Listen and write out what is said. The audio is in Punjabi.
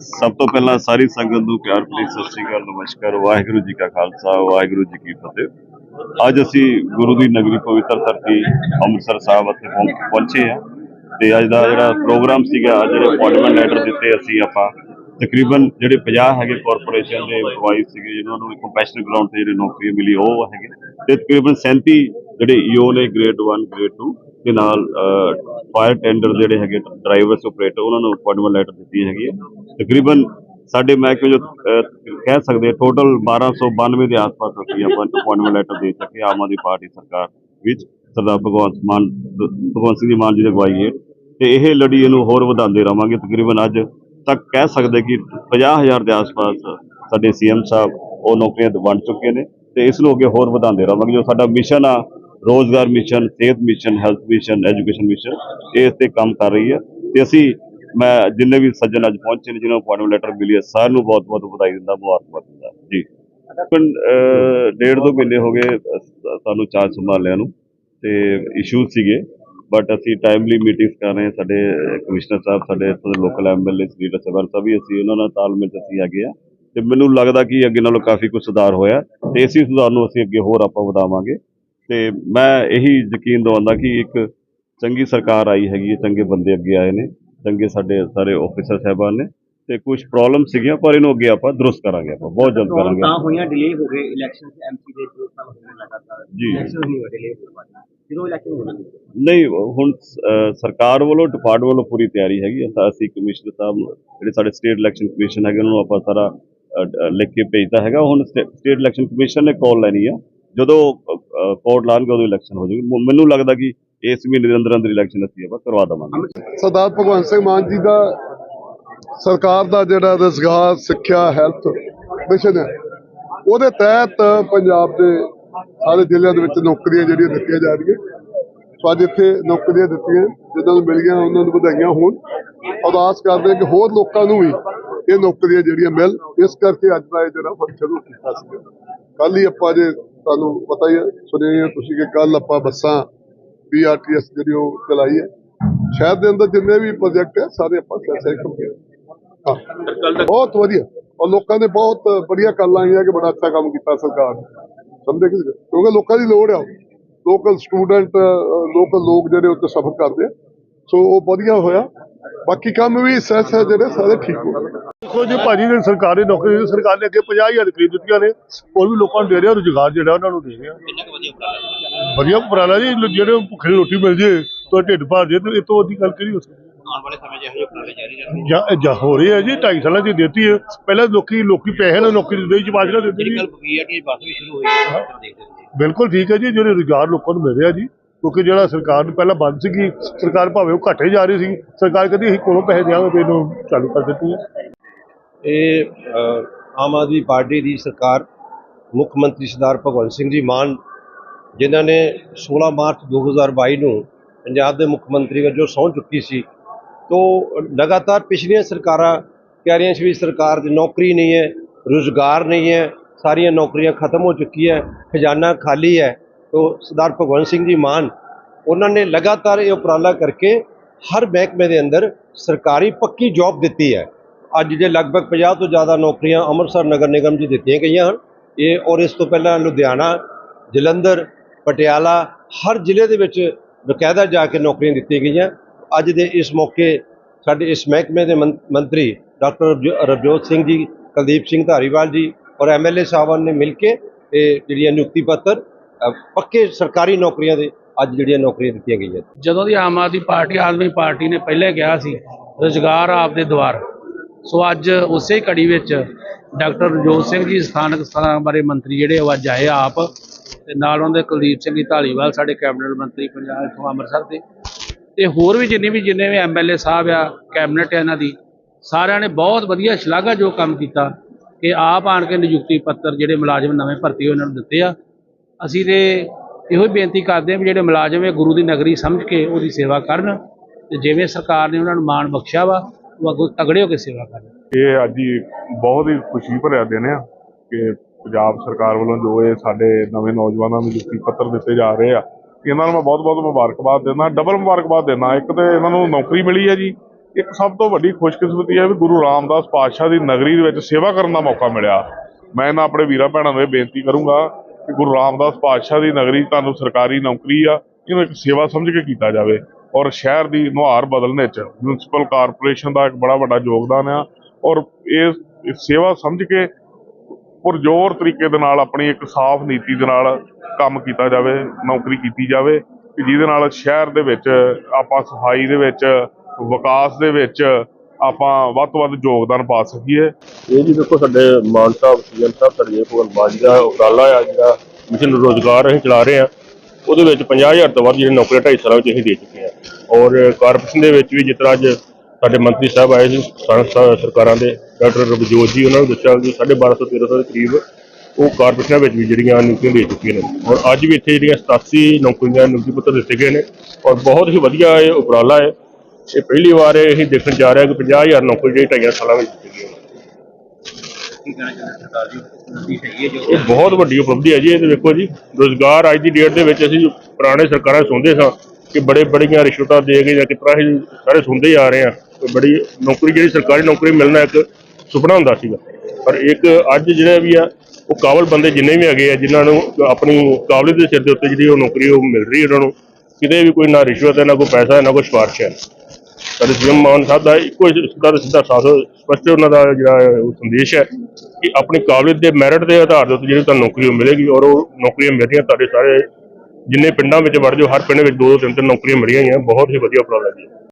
ਸਭ ਤੋਂ ਪਹਿਲਾਂ ਸਾਰੀ ਸੰਗਤ ਨੂੰ ਪਿਆਰ ਭਰੀ ਸਤਿ ਸ੍ਰੀ ਅਕਾਲ, ਨਮਸਕਾਰ, ਵਾਹਿਗੁਰੂ ਜੀ ਕਾ ਖਾਲਸਾ, ਵਾਹਿਗੁਰੂ ਜੀ ਕੀ ਫਤਿਹ। ਅੱਜ ਅਸੀਂ ਗੁਰੂ ਦੀ ਨਗਰੀ ਪਵਿੱਤਰ ਧਰਤੀ ਅੰਮ੍ਰਿਤਸਰ ਸਾਹਿਬ ਇੱਥੇ ਪਹੁੰਚ- ਪਹੁੰਚੇ ਆ ਤੇ ਅੱਜ ਦਾ ਜਿਹੜਾ ਪ੍ਰੋਗਰਾਮ ਸੀਗਾ ਜਿਹੜੇ ਅਪਾਇੰਟਮੈਂਟ ਲੈਟਰ ਦਿੱਤੇ ਅਸੀਂ ਆਪਾਂ, ਤਕਰੀਬਨ ਜਿਹੜੇ 50 ਹੈਗੇ ਕਾਰਪੋਰੇਸ਼ਨ ਦੇ EMPLOYEES ਸੀਗੇ, ਜਿਨ੍ਹਾਂ ਨੂੰ ਕੰਪੈਸ਼ਨ ਗਰਾਊਂਡ ਤੇ ਜਿਹੜੇ ਨੌਕਰੀ ਮਿਲੀ, ਉਹ ਹੈਗੇ ਤੇ ਤਕਰੀਬਨ 37 ਜਿਹੜੇ ਈਓ ਨੇ ਗ੍ਰੇਡ 1 ਗ੍ਰੇਡ 2 ਦੇ ਨਾਲ ਫਾਇਰ ਟੈਂਡਰ ਜਿਹੜੇ ਹੈਗੇ ਡਰਾਈਵਰਸ ਆਪਰੇਟਰ ਉਹਨਾਂ ਨੂੰ ਅਪਾਇੰਟਮੈਂਟ ਲੈਟਰ ਦਿੱਤੀ ਹੈਗੀ ਹੈ। ਤਕਰੀਬਨ ਸਾਡੇ ਮਹਿਕਮੇ ਜੋ ਕਹਿ ਸਕਦੇ ਟੋਟਲ 1292 ਦੇ ਆਸ-ਪਾਸ ਅਸੀਂ ਆਪਾਂ ਅਪਾਇੰਟਮੈਂਟ ਲੈਟਰ ਦੇ ਚੁੱਕੇ ਆਮ ਆਦਮੀ ਪਾਰਟੀ ਸਰਕਾਰ ਵਿੱਚ। ਸਰਦਾਰ ਭਗਵੰਤ ਮਾਨ, ਭਗਵੰਤ ਸਿੰਘ ਜੀ ਮਾਨ ਜੀ ਦੀ ਅਗਵਾਈ ਹੇਠ। ਤੇ ਇਹ ਲੜੀ ਇਹਨੂੰ ਹੋਰ ਵਧਾਉਂਦੇ ਰਵਾਂਗੇ। ਤਕਰੀਬਨ ਅੱਜ ਤੱਕ ਕਹਿ ਸਕਦੇ ਕਿ 50000 ਦੇ ਆਸ-ਪਾਸ ਸਾਡੇ ਸੀਐਮ ਸਾਹਿਬ ਉਹ ਨੌਕਰੀਆਂ ਵੰਡ ਚੁੱਕੇ ਨੇ। ਤੇ ਇਸ ਨੂੰ ਅੱਗੇ ਹੋਰ ਵਧਾਉਂਦੇ ਰਵਾਂਗੇ। ਜੋ ਸਾਡਾ ਮਿਸ਼ਨ ਆ ਰੋਜ਼ਗਾਰ ਮਿਸ਼ਨ ਸਿਹਤ mission health mission education mission ਇਸ ਤੇ ਕੰਮ ਕਰ ਰਹੀ ਹੈ। ਤੇ ਅਸੀਂ ਮੈਂ ਜਿੰਨੇ ਵੀ ਸੱਜਣ ਅੱਜ ਪਹੁੰਚੇ ਨੇ ਜਿਹਨਾਂ ਨੂੰ ਅਪਾਇੰਟਮੈਂਟ ਲੈਟਰ ਮਿਲੀ ਹੈ ਸਾਰਿਆਂ ਨੂੰ ਬਹੁਤ ਬਹੁਤ ਵਧਾਈ ਦਿੰਦਾ ਮੁਬਾਰਕਬਾਦ ਦਿੰਦਾ। ਜੀ। ਤਕਰੀਬਨ, ਡੇਢ ਦੋ ਮਹੀਨੇ ਹੋ ਗਏ ਸਾਨੂੰ ਚਾਰਜ ਸੰਭਾਲਿਆਂ ਨੂੰ ਤੇ ਇਸ਼ੂਜ਼ ਸੀਗੇ। ਬਟ ਅਸੀਂ ਟਾਈਮਲੀ ਮੀਟਿੰਗਸ ਕਰ ਰਹੇ ਹਾਂ ਸਾਡੇ ਕਮਿਸ਼ਨਰ ਸਾਹਿਬ ਸਾਡੇ ਇੱਥੋਂ ਦੇ ਲੋਕਲ ਐਮਐਲਏ ਲੀਡਰ ਸਾਹਿਬਾਨ ਸਭ ਵੀ ਅਸੀਂ ਉਹਨਾਂ ਨਾਲ ਤਾਲਮੇਲ 'ਚ ਅਸੀਂ ਹੈਗੇ ਆ ਤੇ ਮੈਨੂੰ ਲੱਗਦਾ ਕਿ ਅੱਗੇ ਨਾਲੋਂ ਕਾਫੀ ਕੁਝ ਸੁਧਾਰ ਹੋਇਆ। ਤੇ ਇਸੇ ਸੁਧਾਰ ਨੂੰ ਅਸੀਂ ਅੱਗੇ ਹੋਰ ਆਪਾਂ ਵਧਾਵਾਂਗੇ। ਤੇ ਮੈਂ ਇਹੀ ਯਕੀਨ ਦਵਾਉਂਦਾ ਕਿ ਇੱਕ ਚੰਗੀ ਸਰਕਾਰ ਆਈ ਹੈਗੀ ਹੈ ਚੰਗੇ ਬੰਦੇ ਅੱਗੇ ਆਏ ਨੇ ਚੰਗੇ ਸਾਡੇ ਸਾਰੇ ਆਫੀਸਰ ਸਾਹਿਬਾਨ ਨੇ ਤੇ ਕੁਝ ਪ੍ਰੋਬਲਮ ਸੀਗੀਆਂ ਪਰ ਇਹਨੂੰ ਅੱਗੇ ਆਪਾਂ ਦਰੁਸਤ ਕਰਾਂਗੇ ਆਪਾਂ ਬਹੁਤ ਜਲਦ ਕਰਾਂਗੇ ਤਾਂ ਹੋਈਆਂ ਡਿਲੇ ਹੋ ਗਏ ਇਲੈਕਸ਼ਨ ਐਮਪੀ ਦੇ ਦੋ ਸਾਲ ਹੋ ਗਏ ਲਗਾਤਾਰ। ਜੀ। ਇਲੈਕਸ਼ਨ ਨਹੀਂ ਹੋਏ ਡਿਲੇ ਹੋ ਗਏ ਜਦੋਂ ਇਲੈਕਸ਼ਨ ਹੋਣਗੇ ਨਹੀਂ ਹੁਣ ਸਰਕਾਰ ਵੱਲੋਂ ਡਿਪਾਰਟਮੈਂਟ ਵੱਲੋਂ ਪੂਰੀ ਤਿਆਰੀ ਹੈਗੀ ਹੈ ਅਸੀਂ ਕਮਿਸ਼ਨਰ ਸਾਹਿਬ ਜਿਹੜੇ ਸਾਡੇ ਸਟੇਟ ਇਲੈਕਸ਼ਨ ਕਮਿਸ਼ਨ ਹੈਗੇ ਉਹਨਾਂ ਨੂੰ ਆਪਾਂ ਸਾਰਾ ਲਿਖ ਕੇ ਭੇਜਤਾ ਹੈਗਾ। ਹੁਣ ਸਟੇਟ ਇਲੈਕਸ਼ਨ ਕਮਿਸ਼ਨ ਨੇ ਕਾਲ ਲੈਣੀ ਆ। ਜਦੋਂ ਕੋਰਟ ਲਾਣਗੇ ਉਦੋਂ ਇਲੈਕਸ਼ਨ ਹੋ ਜਾਊਗੀ। ਮੈਨੂੰ ਲੱਗਦਾ ਕਿ ਇਸ ਮਹੀਨੇ ਦੇ ਅੰਦਰ ਅੰਦਰ ਇਲੈਕਸ਼ਨ ਅਸੀਂ ਆਪਾਂ ਕਰਵਾ ਦੇਵਾਂਗੇ। ਸਰਦਾਰ ਭਗਵੰਤ ਸਿੰਘ ਮਾਨ ਜੀ ਦਾ ਸਰਕਾਰ ਦਾ ਜਿਹੜਾ ਰੁਜ਼ਗਾਰ, ਸਿੱਖਿਆ, ਹੈਲਥ ਮਿਸ਼ਨ ਹੈ, ਉਹਦੇ ਤਹਿਤ ਪੰਜਾਬ ਦੇ ਸਾਰੇ ਜ਼ਿਲ੍ਹਿਆਂ ਦੇ ਵਿੱਚ ਨੌਕਰੀਆਂ ਜਿਹੜੀਆਂ ਦਿੱਤੀਆਂ ਜਾ ਰਹੀਆਂ ਸੋ ਅੱਜ ਇੱਥੇ ਨੌਕਰੀਆਂ ਦਿੱਤੀਆਂ ਜਿਨ੍ਹਾਂ ਨੂੰ ਮਿਲ ਗਈਆਂ ਉਹਨਾਂ ਨੂੰ ਵਧਾਈਆਂ ਹੋਣ। ਅਰਦਾਸ ਕਰਦੇ ਹਾਂ ਕਿ ਹੋਰ ਲੋਕਾਂ ਨੂੰ ਵੀ ਇਹ ਨੌਕਰੀਆਂ ਜਿਹੜੀਆਂ ਮਿਲ, ਇਸ ਕਰਕੇ ਅੱਜ ਦਾ ਇਹ ਜਿਹੜਾ ਫੰਕਸ਼ਨ ਉਹ ਕੀਤਾ ਸੀ ਕੱਲ ਹੀ ਆਪਾਂ ਜੇ ਤੁਹਾਨੂੰ ਪਤਾ ਹੀ ਹੈ ਸੁਣਿਆ ਹੀ ਤੁਸੀਂ ਕਿ ਕੱਲ ਆਪਾਂ ਬੱਸਾਂ ਪੀਆਰਟੀਐਸ ਜਿਹੜੀ ਉਹ ਚਲਾਈ ਹੈ। ਸ਼ਹਿਰ ਦੇ ਅੰਦਰ ਜਿੰਨੇ ਵੀ ਪ੍ਰੋਜੈਕਟ ਹੈ, ਸਾਰੇ ਆਪਾਂ ਸੈਕਸ਼ਨ ਕੀਤੇ। ਹਾਂ। ਬਹੁਤ ਵਧੀਆ। ਔਰ ਲੋਕਾਂ ਨੇ ਬਹੁਤ ਬੜੀਆਂ ਗੱਲਾਂ ਹੈ ਕਿ ਬੜਾ ਅੱਛਾ ਕੰਮ ਕੀਤਾ ਸਰਕਾਰ ਨੇ। ਸਮਝੇ ਕਿ ਕਿਉਂਕਿ ਲੋਕਾਂ ਦੀ ਲੋੜ ਹੈ ਲੋਕਲ ਸਟੂਡੈਂਟ ਲੋਕਲ ਲੋਕ ਜਿਹੜੇ ਉੱਤੇ ਸਫਰ ਕਰਦੇ ਆ। ਸੋ ਉਹ ਵਧੀਆ ਹੋਇਆ। ਬਾਕੀ ਕੰਮ ਵੀ ਸੈਸ ਹੈ ਜਿਹੜੇ ਸਾਰੇ ਠੀਕ ਹੋ ਦੇਖੋ ਜੀ ਭਾਜੀ ਨੇ ਸਰਕਾਰੀ ਨੌਕਰੀ ਦੀ ਸਰਕਾਰ ਨੇ ਅੱਗੇ 50000 ਖਰੀਦ ਦਿੱਤੀਆਂ ਨੇ। ਹੋਰ ਵੀ ਲੋਕਾਂ ਨੂੰ ਦੇ ਰਿਹਾ ਰੁਜ਼ਗਾਰ ਜਿਹੜਾ ਉਹਨਾਂ ਨੂੰ ਦੇ ਰਿਹਾ। ਵਧੀਆ ਉਪਰਾਲਾ ਜੀ? ਜਿਹੜੇ ਭੁੱਖੇ ਰੋਟੀ ਮਿਲ ਜੇ ਤਾਂ ਢਿੱਡ ਭਰ ਜੇ ਤੇ ਇਹ ਤੋਂ ਵੱਡੀ ਗੱਲ ਕਿਹੜੀ ਹੋ ਸਕਦੀ ਆਉਣ ਵਾਲੇ ਸਮੇਂ 'ਚ ਇਹੋ ਜਿਹੇ ਉਪਰਾਲੇ ਜਾਰੀ ਰਹਿਣਗੇ। ਜਾਂ ਜਾਂ ਹੋ ਰਹੀ ਹੈ ਜੀ 2.5 ਸਾਲਾਂ ਦੀ ਦਿੱਤੀ ਹੈ। ਪਹਿਲਾਂ ਲੋਕੀ ਲੋਕੀ ਪੈਸੇ ਨਾਲ ਨੌਕਰੀ ਦਿੰਦੇ ਸੀ ਬਾਜਰਾ ਦਿੰਦੇ ਜਿਹੜੀ ਸੀ। ਬੱਸ ਵੀ ਸ਼ੁਰੂ ਹੋਈ ਹਾਂ ਬਿਲਕੁਲ ਠੀਕ ਹੈ ਜੀ ਜਿਹੜੇ ਰੁਜ਼ਗਾਰ ਲੋਕਾਂ ਨੂੰ ਮਿਲ ਰਿਹਾ ਜੀ ਕਿਉਂਕਿ ਜਿਹੜਾ ਸਰਕਾਰ ਨੂੰ ਪਹਿਲਾਂ ਬੰਦ ਸੀਗੀ ਸਰਕਾਰ ਭਾਵੇਂ ਉਹ ਘਟੇ ਜਾ ਰਹੀ ਸੀ ਸਰਕਾਰ ਕਹਿੰਦੀ ਅਸੀਂ ਕੋਲੋਂ ਪੈਸੇ ਦਿਆਂਗੇ ਤੇ ਇਹਨੂੰ ਚਾਲੂ ਕਰ ਦਿੱਤੀ ਹੈ। ਇਹ ਆਮ ਆਦਮੀ ਪਾਰਟੀ ਦੀ ਸਰਕਾਰ ਮੁੱਖ ਮੰਤਰੀ ਸਰਦਾਰ ਭਗਵੰਤ ਸਿੰਘ ਜੀ ਮਾਨ, ਜਿਨ੍ਹਾਂ ਨੇ 16 ਮਾਰਚ 2022 ਨੂੰ ਪੰਜਾਬ ਦੇ ਮੁੱਖ ਮੰਤਰੀ ਵਜੋਂ ਸਹੁੰ ਚੁੱਕੀ ਸੀ, ਤੋਂ ਲਗਾਤਾਰ ਪਿਛਲੀਆਂ ਸਰਕਾਰਾਂ ਕਹਿ ਰਹੀਆਂ ਸੀ ਵੀ ਸਰਕਾਰ ਦੀ ਨੌਕਰੀ ਨਹੀਂ ਹੈ, ਰੁਜ਼ਗਾਰ ਨਹੀਂ ਹੈ, ਸਾਰੀਆਂ ਨੌਕਰੀਆਂ ਖਤਮ ਹੋ ਚੁੱਕੀ ਹੈ, ਖਜ਼ਾਨਾ ਖਾਲੀ ਹੈ, ਤੋਂ ਸਰਦਾਰ ਭਗਵੰਤ ਸਿੰਘ ਜੀ ਮਾਨ, ਉਹਨਾਂ ਨੇ ਲਗਾਤਾਰ ਇਹ ਉਪਰਾਲਾ ਕਰਕੇ ਹਰ ਮਹਿਕਮੇ ਦੇ ਅੰਦਰ ਸਰਕਾਰੀ ਪੱਕੀ ਜੌਬ ਦਿੱਤੀ ਹੈ। ਅੱਜ ਜੇ ਲਗਭਗ 50 ਤੋਂ ਜ਼ਿਆਦਾ ਨੌਕਰੀਆਂ ਅੰਮ੍ਰਿਤਸਰ ਨਗਰ ਨਿਗਮ 'ਚ ਦਿੱਤੀਆਂ ਗਈਆਂ ਹਨ, ਇਹ ਔਰ ਇਸ ਤੋਂ ਪਹਿਲਾਂ ਲੁਧਿਆਣਾ, ਜਲੰਧਰ, ਪਟਿਆਲਾ, ਹਰ ਜ਼ਿਲ੍ਹੇ ਦੇ ਵਿੱਚ ਬਕਾਇਦਾ ਜਾ ਕੇ ਨੌਕਰੀਆਂ ਦਿੱਤੀਆਂ ਗਈਆਂ। ਅੱਜ ਦੇ ਇਸ ਮੌਕੇ ਸਾਡੇ ਇਸ ਮਹਿਕਮੇ ਦੇ ਮੰ- ਮੰਤਰੀ ਡਾਕਟਰ ਰਵਜੋਤ ਸਿੰਘ ਜੀ, ਕੁਲਦੀਪ ਸਿੰਘ ਧਾਰੀਵਾਲ ਜੀ ਔਰ ਐਮਐਲਏ ਸਾਹਿਬਾਨ ਨੇ ਮਿਲ ਕੇ ਇਹ ਜਿਹੜੀਆਂ ਨਿਯੁਕਤੀ ਪੱਤਰ ਪੱਕੇ ਸਰਕਾਰੀ ਨੌਕਰੀਆਂ ਦੇ ਅੱਜ ਜਿਹੜੀਆਂ ਨੌਕਰੀਆਂ ਦਿੱਤੀਆਂ ਗਈਆਂ। ਜਦੋਂ ਦੀ ਆਮ ਆਦਮੀ ਪਾਰਟੀ ਆਦਮੀ ਪਾਰਟੀ ਨੇ ਪਹਿਲੇ ਕਿਹਾ ਸੀ, ਰੁਜ਼ਗਾਰ ਆਪਦੇ ਦੁਆਰ। ਸੋ ਅੱਜ ਉਸੇ ਕੜੀ ਵਿੱਚ ਡਾਕਟਰ ਰਜੋਤ ਸਿੰਘ ਜੀ, ਸਥਾਨਕ ਸਥਾਨਾਂ ਬਾਰੇ ਮੰਤਰੀ ਜਿਹੜੇ ਉਹ ਅੱਜ ਆਏ ਆਪ ਤੇ ਨਾਲ ਉਹਨਾਂ ਦੇ ਕੁਲਦੀਪ ਸਿੰਘ ਜੀ ਢਾਲੀਵਾਲ ਸਾਡੇ ਕੈਬਨਿਟ ਮੰਤਰੀ ਪੰਜਾਬ ਤੋਂ ਅੰਮ੍ਰਿਤਸਰ ਦੇ। ਤੇ ਹੋਰ ਵੀ ਜਿੰਨੇ ਵੀ ਜਿੰਨੇ ਵੀ ਐਮਐਲਏ ਸਾਹਿਬ ਆ, ਕੈਬਨਿਟ ਆ ਇਹਨਾਂ ਦੀ, ਸਾਰਿਆਂ ਨੇ ਬਹੁਤ ਵਧੀਆ ਸ਼ਲਾਘਾਯੋਗ ਕੰਮ ਕੀਤਾ ਕਿ ਆਪ ਆਣ ਕੇ ਨਿਯੁਕਤੀ ਪੱਤਰ ਜਿਹੜੇ ਮੁਲਾਜ਼ਮ ਨਵੇਂ ਭਰਤੀ ਹੋਏ ਉਹਨਾਂ ਨੂੰ ਦਿੱਤੇ ਆ। ਅਸੀਂ ਤੇ ਇਹੋ ਹੀ ਬੇਨਤੀ ਕਰਦੇ ਹਾਂ ਵੀ ਜਿਹੜੇ ਮੁਲਾਜ਼ਮ ਇਹ ਗੁਰੂ ਦੀ ਨਗਰੀ ਸਮਝ ਕੇ ਉਹਦੀ ਸੇਵਾ ਕਰਨ ਤੇ ਜਿਵੇਂ ਸਰਕਾਰ ਨੇ ਉਹਨਾਂ ਨੂੰ ਮਾਣ ਬਖਸ਼ਿਆ ਵਾ ਉਹ ਅੱਗੋਂ ਤਗੜੇ ਹੋ ਕੇ ਸੇਵਾ ਕਰਨ ਇਹ ਅੱਜ ਹੀ ਬਹੁਤ ਹੀ ਖੁਸ਼ੀ ਭਰਿਆ ਦਿਨ ਆ ਕਿ ਪੰਜਾਬ ਸਰਕਾਰ ਵੱਲੋਂ ਜੋ ਇਹ ਸਾਡੇ ਨਵੇਂ ਨੌਜਵਾਨਾਂ ਨੂੰ ਨਿਯੁਕਤੀ ਪੱਤਰ ਦਿੱਤੇ ਜਾ ਰਹੇ ਆ, ਇਹਨਾਂ ਨੂੰ ਮੈਂ ਬਹੁਤ ਬਹੁਤ ਮੁਬਾਰਕਬਾਦ ਦਿੰਦਾ ਡਬਲ ਮੁਬਾਰਕਬਾਦ ਦਿੰਦਾ। ਇੱਕ ਤੇ ਇਹਨਾਂ ਨੂੰ ਨੌਕਰੀ ਮਿਲੀ ਹੈ ਜੀ, ਇੱਕ ਸਭ ਤੋਂ ਵੱਡੀ ਖੁਸ਼ਕਿਸਮਤੀ ਹੈ ਵੀ ਗੁਰੂ ਰਾਮਦਾਸ ਪਾਤਸ਼ਾਹ ਦੀ ਨਗਰੀ ਦੇ ਵਿੱਚ ਸੇਵਾ ਕਰਨ ਦਾ ਮੌਕਾ ਮਿਲਿਆ। ਮੈਂ ਇਹਨਾਂ ਆਪਣੇ ਵੀਰਾਂ ਭੈਣਾਂ ਨੂੰ ਇਹ ਬੇਨਤੀ ਕਰੂੰਗਾ ਕਿ ਗੁਰੂ ਰਾਮਦਾਸ ਪਾਤਸ਼ਾਹ ਦੀ ਨਗਰੀ ਤੁਹਾਨੂੰ ਸਰਕਾਰੀ ਨੌਕਰੀ ਆ ਇਹਨੂੰ ਇੱਕ ਸੇਵਾ ਸਮਝ ਕੇ ਕੀਤਾ ਜਾਵੇ। ਔਰ ਸ਼ਹਿਰ ਦੀ ਨੁਹਾਰ ਬਦਲਣ 'ਚ ਮਿਊਨਿਸਪਲ ਕਾਰਪੋਰੇਸ਼ਨ ਦਾ ਇੱਕ ਬੜਾ ਵੱਡਾ ਯੋਗਦਾਨ ਆ ਔਰ ਇਹ ਸੇਵਾ ਸਮਝ ਕੇ ਪੁਰਜ਼ੋਰ ਤਰੀਕੇ ਦੇ ਨਾਲ ਆਪਣੀ ਇੱਕ ਸਾਫ਼ ਨੀਤੀ ਦੇ ਨਾਲ ਕੰਮ ਕੀਤਾ ਜਾਵੇ, ਨੌਕਰੀ ਕੀਤੀ ਜਾਵੇ ਕਿ ਜਿਹਦੇ ਨਾਲ ਸ਼ਹਿਰ ਦੇ ਵਿੱਚ ਆਪਾਂ ਸਫ਼ਾਈ ਦੇ ਵਿੱਚ, ਵਿਕਾਸ ਦੇ ਵਿੱਚ ਆਪਾਂ ਵੱਧ ਤੋਂ ਵੱਧ ਯੋਗਦਾਨ ਪਾ ਸਕੀਏ। ਇਹ ਜੀ ਦੇਖੋ ਸਾਡੇ ਮਾਨ ਸਾਹਿਬ, ਸੀਐਮ ਸਾਹਿਬ ਸਾਡੇ ਭਗਵੰਤ ਮਾਨ ਉਪਰਾਲਾ ਆ ਜਿਹੜਾ, ਮਿਸ਼ਨ ਰੋਜ਼ਗਾਰ ਅਸੀਂ ਚਲਾ ਰਹੇ ਆ ਉਹਦੇ ਵਿੱਚ 50000 ਤੋਂ ਵੱਧ ਜਿਹੜੇ ਨੌਕਰੀਆਂ ਢਾਈ ਸਾਲਾਂ ਵਿੱਚ ਅਸੀਂ ਦੇ ਚੁੱਕੇ ਆ ਔਰ ਕਾਰਪੋਰੇਸ਼ਨ ਦੇ ਵਿੱਚ ਵੀ ਜਿਸ ਤਰ੍ਹਾਂ ਅੱਜ ਸਾਡੇ ਮੰਤਰੀ ਸਾਹਿਬ ਆਏ ਸੀ ਸਰਕਾਰਾਂ ਦੇ, ਡਾਕਟਰ ਰਵਜੋਤ ਜੀ ਉਹਨਾਂ ਨੂੰ ਦੱਸਿਆ ਕਿ 1250 1300 ਦੇ ਕਰੀਬ ਉਹ ਕਾਰਪੋਰੇਸ਼ਨਾਂ ਵਿੱਚ ਵੀ ਜਿਹੜੀਆਂ ਨਿਯੁਕਤੀਆਂ ਦੇ ਚੁੱਕੀਆਂ ਨੇ। ਔਰ ਅੱਜ ਵੀ ਇੱਥੇ ਜਿਹੜੀਆਂ 87 ਨੌਕਰੀਆਂ ਨਿਯੁਕਤੀ ਪੱਤਰ ਦਿੱਤੇ ਗਏ ਨੇ ਔਰ ਬਹੁਤ ਹੀ ਵਧੀਆ ਇਹ ਉਪਰਾਲਾ ਹੈ। ਇਹ ਪਹਿਲੀ ਵਾਰ ਇਹ ਦੇਖਣ ਜਾ ਰਿਹਾ ਹਾਂ ਕਿ 50000 ਨੌਕਰੀ ਜਿਹੜੀ ਢਾਈਆਂ ਸਾਲਾਂ ਵਿੱਚ ਦਿੱਤੀ ਗਈ ਹੈ। ਕੀ ਕਹਿਣਾ ਚਾਹੁੰਦੇ ਸਰਕਾਰ ਦੀ ਉਪਲਬਧੀ ਸਹੀ ਹੈ ਜੋ ਇਹ ਬਹੁਤ ਵੱਡੀ ਉਪਲਬਧੀ ਹੈ ਜੀ, ਇਹ ਤੇ ਵੇਖੋ ਜੀ, ਰੋਜ਼ਗਾਰ ਅੱਜ ਦੀ ਡੇਟ ਦੇ ਵਿੱਚ ਅਸੀਂ ਪੁਰਾਣੇ ਸਰਕਾਰਾਂ ਸੁਣਦੇ ਸਾਂ ਕਿ ਬੜੇ ਬੜੀਆਂ ਰਿਸ਼ਵਤਾਂ ਦੇ ਕੇ ਜਾਂ ਕਿਸ ਤਰ੍ਹਾਂ ਅਸੀਂ ਸਾਰੇ ਸੁਣਦੇ ਹੀ ਆ ਰਹੇ ਹਾਂ ਕਿ ਬੜੀ ਨੌਕਰੀ, ਜਿਹੜੀ ਸਰਕਾਰੀ ਨੌਕਰੀ ਮਿਲਣਾ ਇੱਕ ਸੁਪਨਾ ਹੁੰਦਾ ਸੀਗਾ। ਪਰ ਇੱਕ ਅੱਜ ਜਿਹੜਾ ਵੀ ਆ, ਉਹ ਕਾਬਲ ਬੰਦੇ ਜਿੰਨੇ ਵੀ ਹੈਗੇ ਆ, ਜਿਨ੍ਹਾਂ ਨੂੰ ਆਪਣੀ ਕਾਬਲੀਅਤ ਦੇ ਸਿਰ ਦੇ ਉੱਤੇ ਜਿਹੜੀ ਉਹ ਨੌਕਰੀ ਉਹ ਮਿਲ ਰਹੀ ਹੈ ਉਹਨਾਂ ਨੂੰ, ਕਿਤੇ ਵੀ ਕੋਈ ਨਾ ਰਿਸ਼ਵਤ ਹੈ, ਨਾ ਕੋਈ ਪੈਸਾ ਹੈ ਨਾ ਕੋਈ ਸਿਫਾਰਿਸ਼ ਹੈ। ਸਾਡੇ ਸੀਐਮ ਮਾਨ ਸਾਹਿਬ ਦਾ ਇੱਕੋ ਹੀ ਸਿੱਧਾ ਸਿੱਧਾ ਸਾਫ਼ ਸਪਸ਼ਟ ਉਹਨਾਂ ਦਾ ਜਿਹੜਾ ਉਹ ਸੰਦੇਸ਼ ਹੈ ਕਿ ਆਪਣੀ ਕਾਬਲੀਅਤ ਦੇ ਮੈਰਿਟ ਦੇ ਆਧਾਰ ਦੇ ਉੱਤੇ ਜਿਹੜੀ ਤੁਹਾਨੂੰ ਨੌਕਰੀ ਉਹ ਮਿਲੇਗੀ ਔਰ ਉਹ ਨੌਕਰੀਆਂ ਮਿਲਦੀਆਂ ਤੁਹਾਡੇ ਸਾਰੇ ਜਿੰਨੇ ਪਿੰਡਾਂ ਵਿੱਚ ਵੜ ਜਾਓ, ਹਰ ਪਿੰਡ ਵਿੱਚ ਦੋ ਦੋ ਤਿੰਨ ਤਿੰਨ ਨੌਕਰੀਆਂ ਮਿਲੀਆਂ ਹੀ ਆ ਬਹੁਤ ਹੀ ਵਧੀਆ ਉਪਰਾਲਾ ਜੀ